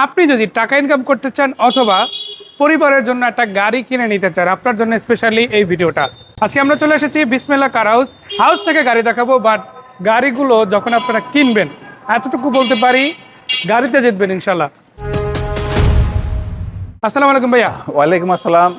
আপনি যদি টাকা ইনকাম করতে চান অথবা পরিবারের জন্য একটা গাড়ি কিনে নিতে চান আপনার জন্য স্পেশালি এই ভিডিওটা আজকে আমরা চলে এসেছি বিসমেলা কার হাউস হাউস থেকে গাড়ি দেখাবো বাট গাড়িগুলো যখন আপনারা কিনবেন এতটুকু বলতে পারি গাড়িতে জিতবেন ইনশাল্লাহ আসসালামু আলাইকুম ভাইয়া। ওয়ালাইকুম আসসালাম।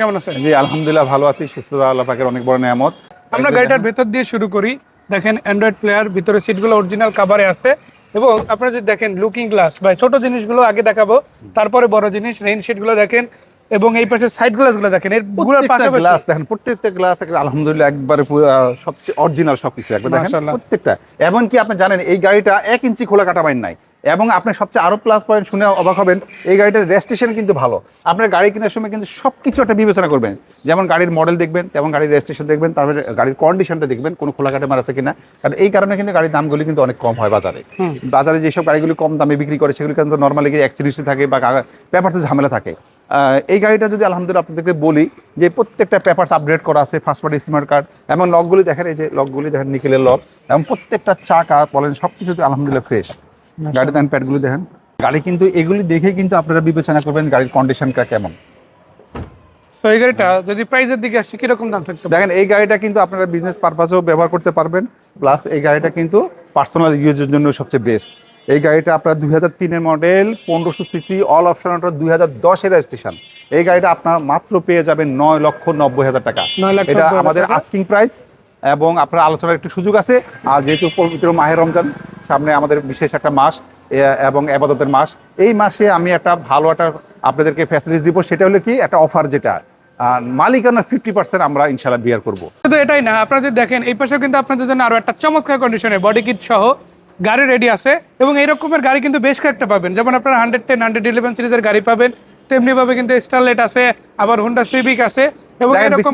কেমন আছেন? জি আলহামদুলিল্লাহ ভালো আছি সুস্থতা আল্লাহ পাকের অনেক বড় নিয়ামত। আমরা গাড়িটার ভেতর দিয়ে শুরু করি। দেখেন অ্যান্ড্রয়েড প্লেয়ার ভিতরে সিটগুলো অরিজিনাল কাভারে আছে। এবং আপনারা যদি দেখেন লুকিং গ্লাস বা ছোট জিনিসগুলো আগে দেখাবো তারপরে বড় জিনিস রেইনগুলো দেখেন এবং এই পাশে সাইড গ্লাসগুলো দেখেন এর প্রত্যেকটা পাশাপাশি গ্লাস দেখেন প্রত্যেকটা গ্লাস আলহামদুলিল্লাহ একবারে পুরো, সবচেয়ে অরিজিনাল সবকিছু একবার দেখেন। প্রত্যেকটা এমনকি আপনি জানেন এই গাড়িটা এক ইঞ্চি খোলা কাটা বাইন নাই এবং আপনি সবচেয়ে আরও প্লাস পয়েন্ট শুনে অবাক হবেন এই গাড়িটার রেজিস্ট্রেশন কিন্তু ভালো। আপনার গাড়ি কেনার সময় কিন্তু সবকিছু একটা বিবেচনা করবেন। যেমন গাড়ির মডেল দেখবেন তেমন গাড়ির রেজিস্ট্রেশন দেখবেন তারপরে গাড়ির কন্ডিশনটা দেখবেন কোনো খোলা কাটা মার আছে কিনা। কারণ এই কারণে কিন্তু গাড়ির দামগুলি কিন্তু অনেক কম হয় বাজারে। বাজারে যেসব গাড়িগুলি কম দামে বিক্রি করে সেগুলি কিন্তু নর্মালি অ্যাক্সিডেন্টে থাকে বা পেপারসে ঝামেলা থাকে। এই গাড়িটা যদি আলহামদুলিল্লাহ আপনাদেরকে বলি যে প্রত্যেকটা পেপারস আপডেট করা আছে ফার্স্ট পার্টি স্মার্ট কার্ড এবং লকগুলি দেখেন এই যে লকগুলি দেখেন নিকেলের লক এবং প্রত্যেকটা চাকা বলেন সব কিছুতে আলহামদুলিল্লাহ ফ্রেশ গাড়ি দেখেন প্যাডগুলি দেখেন। গাড়ি কিন্তু এগুলি দেখে কিন্তু আপনারা বিবেচনা করবেন গাড়ির কন্ডিশনটা কেমন। তো এই গাড়িটা যদি প্রাইজের দিকে আসে কীরকম দাম থাকতে দেখেন এই গাড়িটা কিন্তু আপনারা বিজনেস পারপাসেও ব্যবহার করতে পারবেন প্লাস এই গাড়িটা কিন্তু পার্সোনাল ইউজের জন্য সবচেয়ে বেস্ট এই গাড়িটা আপনার দুই হাজার তিনের মডেল পনেরোশো সিসি অল অপশন দুই হাজার দশের রেজিস্ট্রেশন এই গাড়িটা আপনার মাত্র পেয়ে যাবেন নয় লক্ষ নব্বই হাজার টাকা। এটা আমাদের আস্কিং প্রাইস এবং আপনার আলোচনার একটু সুযোগ আছে। আর যেহেতু পবিত্র মাহের রমজান সামনে আমাদের বিশেষ একটা মাস এবং আবাদতের মাস। এই মাসে আমি একটা ভালো একটা আপনাদেরকে ফ্যাসিলিটিস দিব সেটা হলো কি? একটা অফার যেটা মালিকানার ফিফটি পার্সেন্ট আমরা ইনশাল্লাহ বিয়ার করব। শুধু এটাই না আপনারা যদি দেখেন এই পাশেও কিন্তু আপনাদের জন্য আরও একটা চমৎকার কন্ডিশনে বডি কিট সহ গাড়ি রেডি আছে এবং এই রকমের গাড়ি কিন্তু বেশ কয়েকটা পাবেন। যেমন আপনারা হান্ড্রেড টেন হান্ড্রেড ইলেভেন সিরিজের গাড়ি পাবেন তেমনি ভাবে কিন্তু স্টারলেট আছে আবার হুন্ডা সিভিক আছে এবং এরকম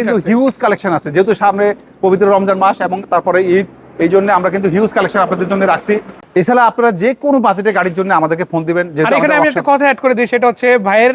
কিন্তু হিউজ কালেকশন আছে যেহেতু সামনে পবিত্র রমজান মাস এবং তারপরে ঈদ এই জন্য আমরা কিন্তু হিউজ কালেকশন আপনাদের জন্য রাখছি। এছাড়া আপনারা যে কোনো বাজেটের গাড়ির জন্য আমাদেরকে ফোন দিবেন যেহেতু এখানে আমি একটা কথা অ্যাড করে দিই সেটা হচ্ছে ভাইয়ের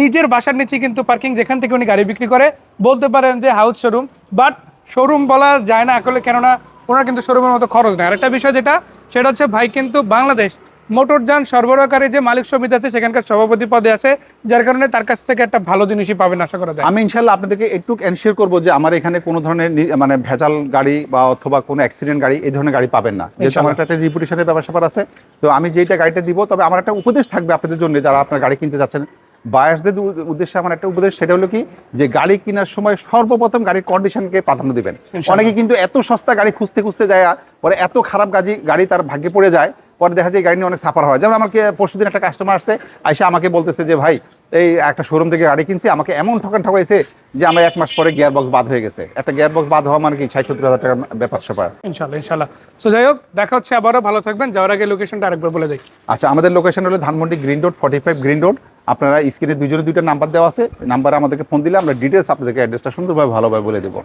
নিজের বাসার নিচে কিন্তু পার্কিং যেখান থেকে উনি গাড়ি বিক্রি করে। বলতে পারেন যে হাউস শোরুম বাট শোরুম বলা যায় না আসলে কেননা ওনার কিন্তু শোরুমের মতো খরচ নেই। আরেকটা বিষয় যেটা সেটা হচ্ছে ভাই কিন্তু বাংলাদেশ মোটরযান সরবরাহকারী যে মালিক সমিতি আছে সেখানকার সভাপতি পদে আছে যার কারণে তার কাছ থেকে একটা ভালো জিনিসই পাবেন আশা করা যায়। আমি ইনশাল্লাহ আপনাদেরকে একটু এনশিওর করব যে আমার এখানে কোনো ধরনের মানে ভেজাল গাড়ি বা অথবা কোনো অ্যাক্সিডেন্ট গাড়ি এই ধরনের গাড়ি পাবেন না। যেহেতু আমার একটা রিপুটেশনের ব্যাপার স্যাপার আছে তো আমি যেইটা গাড়িটা দিব তবে আমার একটা উপদেশ থাকবে আপনাদের জন্য যারা আপনার গাড়ি কিনতে যাচ্ছেন। বায়াসদের উদ্দেশ্যে আমার একটা উপদেশ সেটা হলো কি যে গাড়ি কেনার সময় সর্বপ্রথম গাড়ির কন্ডিশনকে প্রাধান্য দিবেন। অনেকে কিন্তু এত সস্তা গাড়ি খুঁজতে খুঁজতে যায় পরে এত খারাপ গাড়ি গাড়ি তার ভাগ্যে পড়ে যায় পরে দেখা যায় গাড়ি নিয়ে অনেক সাফার হয়। যেমন আমাকে পরশুদিন একটা কাস্টমার আসছে আইসা আমাকে বলতেছে যে ভাই এই একটা শোরুম থেকে গাড়ি কিনছি আমাকে এমন ঠকান ঠকাইছে যে আমার এক মাস পরে গিয়ার বক্স বাদ হয়ে গেছে। একটা গিয়ার বক্স বাদ হওয়া মানে কি? ষাট সত্তর হাজার টাকার ব্যাপার স্যাপার। ইনশাল্লাহ ইনশাল্লাহ সো যাই হোক দেখা হচ্ছে আবারও। ভালো থাকবেন। যাওয়ার আগে লোকেশনটা আরেকবার বলে দিই। আচ্ছা আমাদের লোকেশন হলো Dhanmondi green road forty five green road আপনারা স্ক্রিনে দুজনে দুইটা নাম্বার দেওয়া আছে। নাম্বারে আমাদেরকে ফোন দিলে আমরা ডিটেলস আপনাদেরকে অ্যাড্রেসটা সুন্দরভাবে ভালোভাবে বলে দেবো।